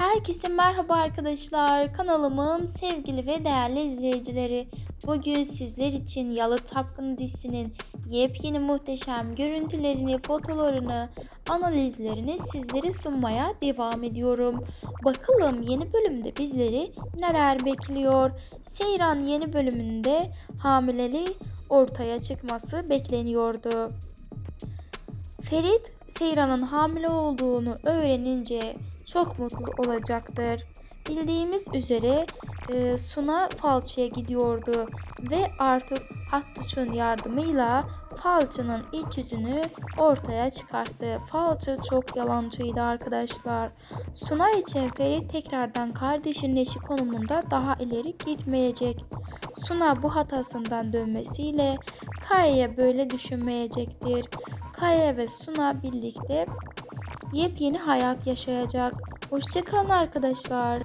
Herkese merhaba arkadaşlar. Kanalımın sevgili ve değerli izleyicileri. Bugün sizler için Yalı Tapkın dizisinin yepyeni muhteşem görüntülerini, fotolarını, analizlerini sizlere sunmaya devam ediyorum. Bakalım yeni bölümde bizleri neler bekliyor? Seyran yeni bölümünde hamileliği ortaya çıkması bekleniyordu. Ferit Seyran'ın hamile olduğunu öğrenince çok mutlu olacaktır. Bildiğimiz üzere e, Suna falçıya gidiyordu ve artık Hattuç'un yardımıyla falçının iç yüzünü ortaya çıkarttı. Falçı çok yalancıydı arkadaşlar. Suna için Ferit tekrardan kardeşinin eşi konumunda daha ileri gitmeyecek. Suna bu hatasından dönmesiyle Kaya'ya böyle düşünmeyecektir. Kaya ve Suna birlikte yepyeni hayat yaşayacak. Hoşçakalın arkadaşlar.